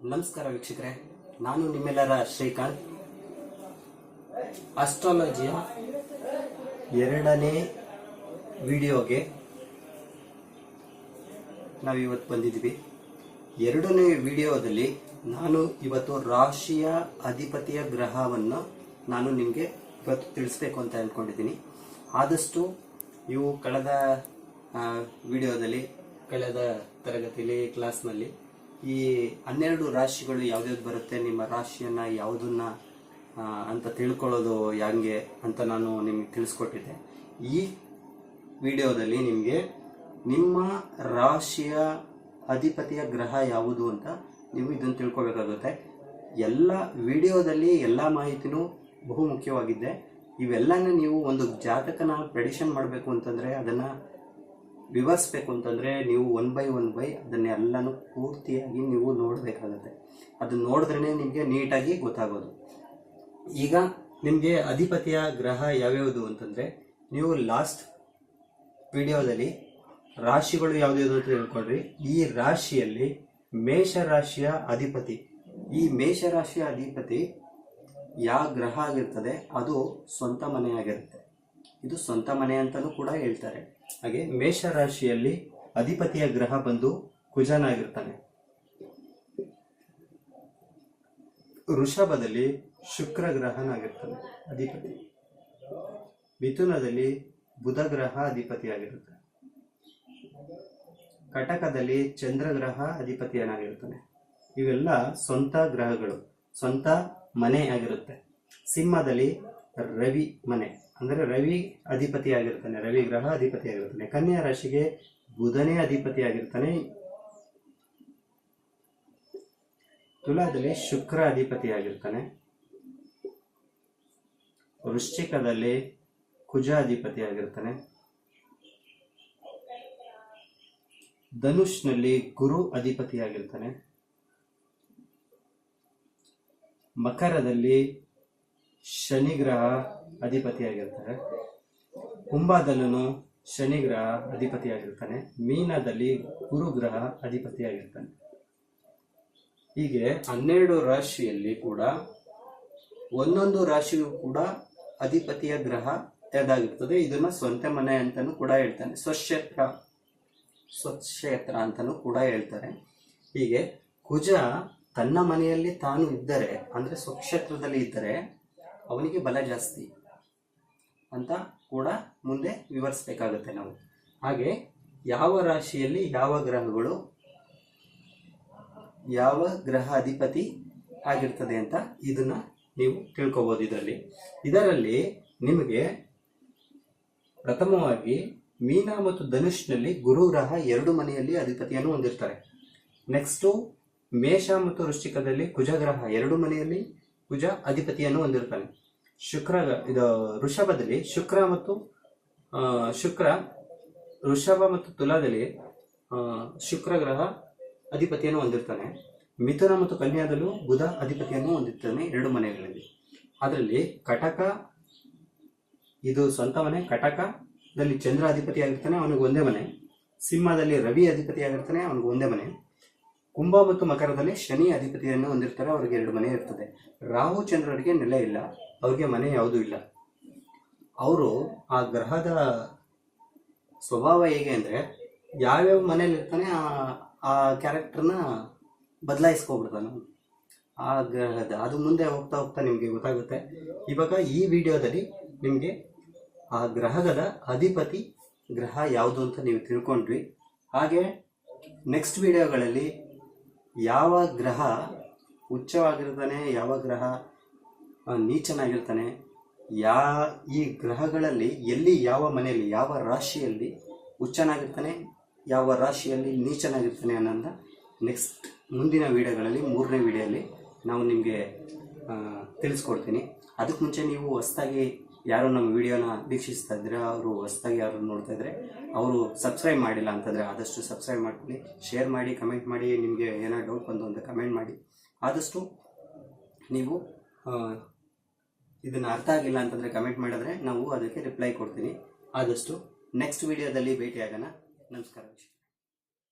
ನಮಸ್ಕಾರ ವೀಕ್ಷಕರೇ, ನಾನು ನಿಮ್ಮೆಲ್ಲರ ಶ್ರೀಕಾಂತ್. ಅಸ್ಟ್ರಾಲಜಿಯ ಎರಡನೇ ವಿಡಿಯೋಗೆ ನಾವು ಇವತ್ತು ಬಂದಿದ್ವಿ ಎರಡನೇ ವಿಡಿಯೋದಲ್ಲಿ ನಾನು ಇವತ್ತು ರಾಶಿಯ ಅಧಿಪತಿಯ ಗ್ರಹವನ್ನು ನಾನು ನಿಮಗೆ ಇವತ್ತು ತಿಳಿಸ್ಬೇಕು ಅಂತ ಅಂದ್ಕೊಂಡಿದ್ದೀನಿ ಆದಷ್ಟು ಇವು ಕಳೆದ ವಿಡಿಯೋದಲ್ಲಿ, ಕಳೆದ ತರಗತಿಯಲ್ಲಿ ಕ್ಲಾಸ್ನಲ್ಲಿ ಈ ಹನ್ನೆರಡು ರಾಶಿಗಳು ಯಾವ್ದ್ಯಾವ್ದು ಬರುತ್ತೆ, ನಿಮ್ಮ ರಾಶಿಯನ್ನ ಯಾವುದನ್ನ ಅಂತ ತಿಳ್ಕೊಳ್ಳೋದು ಹೆಂಗೆ ಅಂತ ನಾನು ನಿಮ್ಗೆ ತಿಳಿಸ್ಕೊಟ್ಟಿದ್ದೆ. ಈ ವಿಡಿಯೋದಲ್ಲಿ ನಿಮಗೆ ನಿಮ್ಮ ರಾಶಿಯ ಅಧಿಪತಿಯ ಗ್ರಹ ಯಾವುದು ಅಂತ ನೀವು ಇದನ್ನು ತಿಳ್ಕೊಬೇಕಾಗುತ್ತೆ. ಎಲ್ಲ ವಿಡಿಯೋದಲ್ಲಿ ಎಲ್ಲ ಮಾಹಿತಿನೂ ಬಹು ಮುಖ್ಯವಾಗಿದ್ದೆ ಇವೆಲ್ಲನ ನೀವು ಒಂದು ಜಾತಕನ ಪ್ರೆಡಿಷನ್ ಮಾಡಬೇಕು ಅಂತಂದ್ರೆ ಅದನ್ನ ವಿವರಿಸ್ಬೇಕು ಅಂತಂದ್ರೆ ನೀವು ಒನ್ ಬೈ ಒನ್ ಬೈ ಅದನ್ನೆಲ್ಲನೂ ಪೂರ್ತಿಯಾಗಿ ನೀವು ನೋಡಬೇಕಾಗತ್ತೆ. ಅದನ್ನ ನೋಡಿದ್ರೇ ನಿಮಗೆ ನೀಟಾಗಿ ಗೊತ್ತಾಗೋದು. ಈಗ ನಿಮಗೆ ಅಧಿಪತಿಯ ಗ್ರಹ ಯಾವ್ಯಾವುದು ಅಂತಂದ್ರೆ, ನೀವು ಲಾಸ್ಟ್ ವಿಡಿಯೋದಲ್ಲಿ ರಾಶಿಗಳು ಯಾವ್ದು ಅಂತ ತಿಳ್ಕೊಂಡ್ರಿ ಈ ರಾಶಿಯಲ್ಲಿ ಮೇಷ ರಾಶಿಯ ಅಧಿಪತಿ. ಈ ಮೇಷ ರಾಶಿಯ ಅಧಿಪತಿ ಯಾವ ಗ್ರಹ ಆಗಿರ್ತದೆ, ಅದು ಸ್ವಂತ ಮನೆಯಾಗಿರುತ್ತೆ. ಇದು ಸ್ವಂತ ಮನೆ ಅಂತಾನೂ ಕೂಡ ಹೇಳ್ತಾರೆ. ಹಾಗೆ ಮೇಷ ರಾಶಿಯಲ್ಲಿ ಅಧಿಪತಿಯ ಗ್ರಹ ಬಂದು ಕುಜನಾಗಿರ್ತಾನೆ ವೃಷಭದಲ್ಲಿ ಶುಕ್ರ ಗ್ರಹನಾಗಿರ್ತಾನೆ ಅಧಿಪತಿ. ಮಿಥುನದಲ್ಲಿ ಬುಧ ಗ್ರಹ ಅಧಿಪತಿಯಾಗಿರುತ್ತೆ ಕಟಕದಲ್ಲಿ ಚಂದ್ರಗ್ರಹ ಅಧಿಪತಿಯನಾಗಿರ್ತಾನೆ. ಇವೆಲ್ಲ ಸ್ವಂತ ಗ್ರಹಗಳು, ಸ್ವಂತ ಮನೆ ಆಗಿರುತ್ತೆ. ಸಿಂಹದಲ್ಲಿ ರವಿ ಮನೆ. ಅಂದರೆ ರವಿ ಅಧಿಪತಿಯಾಗಿರ್ತಾನೆ, ರವಿ ಗ್ರಹ ಅಧಿಪತಿಯಾಗಿರ್ತಾನೆ. ಕನ್ಯಾ ರಾಶಿಗೆ ಬುಧನೇ ಅಧಿಪತಿಯಾಗಿರ್ತಾನೆ. ತುಲಾದಲ್ಲಿ ಶುಕ್ರ ಅಧಿಪತಿಯಾಗಿರ್ತಾನೆ. ವೃಶ್ಚಿಕದಲ್ಲಿ ಕುಜ ಅಧಿಪತಿಯಾಗಿರ್ತಾನೆ. ಧನುಷ್ನಲ್ಲಿ ಗುರು ಅಧಿಪತಿಯಾಗಿರ್ತಾನೆ. ಮಕರದಲ್ಲಿ ಶನಿ ಗ್ರಹ ಅಧಿಪತಿಯಾಗಿರ್ತಾರೆ. ಕುಂಭದಲ್ಲೂ ಶನಿ ಗ್ರಹ ಅಧಿಪತಿಯಾಗಿರ್ತಾನೆ. ಮೀನದಲ್ಲಿ ಗುರು ಗ್ರಹ ಅಧಿಪತಿಯಾಗಿರ್ತಾನೆ. ಹೀಗೆ ಹನ್ನೆರಡು ರಾಶಿಯಲ್ಲಿ ಕೂಡ ಒಂದೊಂದು ರಾಶಿಯು ಕೂಡ ಅಧಿಪತಿಯ ಗ್ರಹ ಯಾವ್ದಾಗಿರ್ತದೆ ಇದನ್ನ ಸ್ವಂತ ಮನೆ ಅಂತಾನು ಕೂಡ ಹೇಳ್ತಾನೆ. ಸ್ವಕ್ಷೇತ್ರ ಸ್ವಕ್ಷೇತ್ರ ಅಂತಾನು ಕೂಡ ಹೇಳ್ತಾರೆ. ಹೀಗೆ ಕುಜ ತನ್ನ ಮನೆಯಲ್ಲಿ ತಾನು ಇದ್ದರೆ, ಅಂದ್ರೆ ಸ್ವಕ್ಷೇತ್ರದಲ್ಲಿ ಇದ್ದರೆ ಅವನಿಗೆ ಬಲ ಜಾಸ್ತಿ ಅಂತ ಕೂಡ ಮುಂದೆ ವಿವರಿಸಬೇಕಾಗತ್ತೆ ನಾವು. ಹಾಗೆ ಯಾವ ರಾಶಿಯಲ್ಲಿ ಯಾವ ಗ್ರಹಗಳು ಯಾವ ಗ್ರಹ ಅಧಿಪತಿ ಆಗಿರ್ತದೆ ಅಂತ ಇದನ್ನ ನೀವು ತಿಳ್ಕೊಬಹುದು ಇದರಲ್ಲಿ. ಇದರಲ್ಲಿ ನಿಮಗೆ ಪ್ರಥಮವಾಗಿ ಮೀನ ಮತ್ತು ಧನುಷ್ನಲ್ಲಿ ಗುರು ಗ್ರಹ ಎರಡು ಮನೆಯಲ್ಲಿ ಅಧಿಪತಿಯನ್ನು ಹೊಂದಿರ್ತಾರೆ. ನೆಕ್ಸ್ಟು ಮೇಷ ಮತ್ತು ವೃಶ್ಚಿಕದಲ್ಲಿ ಕುಜಗ್ರಹ ಎರಡು ಮನೆಯಲ್ಲಿ ಕುಜ ಅಧಿಪತಿಯನ್ನು ಹೊಂದಿರ್ತಾನೆ ಶುಕ್ರ, ಇದು ಋಷಭದಲ್ಲಿ ಶುಕ್ರ ಮತ್ತು ಶುಕ್ರ ಋಷಭ ಮತ್ತು ತುಲಾದಲ್ಲಿ ಶುಕ್ರ ಗ್ರಹ ಅಧಿಪತಿಯನ್ನು ಹೊಂದಿರ್ತಾನೆ. ಮಿಥುನ ಮತ್ತು ಕನ್ಯಾದಲ್ಲೂ ಬುಧ ಅಧಿಪತಿಯನ್ನು ಹೊಂದಿರ್ತಾನೆ ಎರಡು ಮನೆಗಳಲ್ಲಿ. ಅದರಲ್ಲಿ ಕಟಕ, ಇದು ಸ್ವಂತ ಮನೆ ಕಟಕದಲ್ಲಿ ಚಂದ್ರ ಅಧಿಪತಿ ಆಗಿರ್ತಾನೆ ಅವನಿಗೆ ಒಂದೇ ಮನೆ. ಸಿಂಹದಲ್ಲಿ ರವಿ ಅಧಿಪತಿ ಆಗಿರ್ತಾನೆ ಅವನಿಗೆ ಒಂದೇ ಮನೆ. ಕುಂಭ ಮತ್ತು ಮಕರದಲ್ಲಿ ಶನಿ ಅಧಿಪತಿಯನ್ನು ಹೊಂದಿರ್ತಾರೆ, ಅವರಿಗೆ ಎರಡು ಮನೆ ಇರ್ತದೆ. ರಾಹು ಚಂದ್ರರಿಗೆ ನೆಲೆ ಇಲ್ಲ, ಅವ್ರಿಗೆ ಮನೆ ಯಾವುದೂ ಇಲ್ಲ. ಅವರು ಆ ಗ್ರಹದ ಸ್ವಭಾವ ಹೇಗೆ ಅಂದ್ರೆ, ಯಾವ್ಯಾವ ಮನೇಲಿ ಇರ್ತಾನೆ ಆ ಆ ಕ್ಯಾರೆಕ್ಟರ್ನ ಬದಲಾಯಿಸ್ಕೊಬಿಡ್ತಾನೆ. ಆ ಗ್ರಹದ, ಅದು ಮುಂದೆ ಹೋಗ್ತಾ ಹೋಗ್ತಾ ನಿಮಗೆ ಗೊತ್ತಾಗುತ್ತೆ. ಇವಾಗ ಈ ವಿಡಿಯೋದಲ್ಲಿ ನಿಮಗೆ ಆ ಗ್ರಹದ ಅಧಿಪತಿ ಗ್ರಹ ಯಾವುದು ಅಂತ ನೀವು ತಿಳ್ಕೊಂಡ್ರಿ ಹಾಗೆ ನೆಕ್ಸ್ಟ್ ವಿಡಿಯೋಗಳಲ್ಲಿ ಯಾವ ಗ್ರಹ ಉಚ್ಚವಾಗಿರ್ತಾನೆ ಯಾವ ಗ್ರಹ ನೀಚನಾಗಿರ್ತಾನೆ, ಯಾ, ಈ ಗ್ರಹಗಳಲ್ಲಿ ಎಲ್ಲಿ ಯಾವ ಮನೆಯಲ್ಲಿ, ಯಾವ ರಾಶಿಯಲ್ಲಿ ಉಚ್ಚನಾಗಿರ್ತಾನೆ ಯಾವ ರಾಶಿಯಲ್ಲಿ ನೀಚನಾಗಿರ್ತಾನೆ ಅನ್ನೋದ ನೆಕ್ಸ್ಟ್ ಮುಂದಿನ ವಿಡಿಯೋಗಳಲ್ಲಿ, ಮೂರನೇ ವಿಡಿಯೋಲಿ ನಾವು ನಿಮಗೆ ತಿಳಿಸ್ಕೊಡ್ತೀನಿ. ಅದಕ್ಕೆ ಮುಂಚೆ ನೀವು ಹೊಸ್ದಾಗಿ ಯಾರು ನಮ್ಮ ವಿಡಿಯೋನ ವೀಕ್ಷಿಸ್ತಾ ಇದ್ರೆ ಅವರು ಹೊಸ್ದಾಗಿ ಯಾರು ನೋಡ್ತಾ ಇದ್ರೆ ಅವರು ಸಬ್ಸ್ಕ್ರೈಬ್ ಮಾಡಿಲ್ಲ ಅಂತಂದರೆ ಆದಷ್ಟು ಸಬ್ಸ್ಕ್ರೈಬ್ ಮಾಡ್ಕೊಳ್ಳಿ ಶೇರ್ ಮಾಡಿ ಕಮೆಂಟ್ ಮಾಡಿ, ನಿಮಗೆ ಏನೋ ಡೌಟ್ ಬಂದು ಅಂತ ಕಮೆಂಟ್ ಮಾಡಿ. ಆದಷ್ಟು ನೀವು ಇದನ್ನು ಇದನ್ನ ಅರ್ಥ ಆಗಿಲ್ಲ ಅಂತಂದರೆ ಕಮೆಂಟ್ ಮಾಡಿದ್ರೆ ನಾವು ಅದಕ್ಕೆ ರಿಪ್ಲೈ ಕೊಡ್ತೀನಿ. ಆದಷ್ಟು ನೆಕ್ಸ್ಟ್ ವಿಡಿಯೋದಲ್ಲಿ ಭೇಟಿಯಾಗೋಣ. ನಮಸ್ಕಾರ.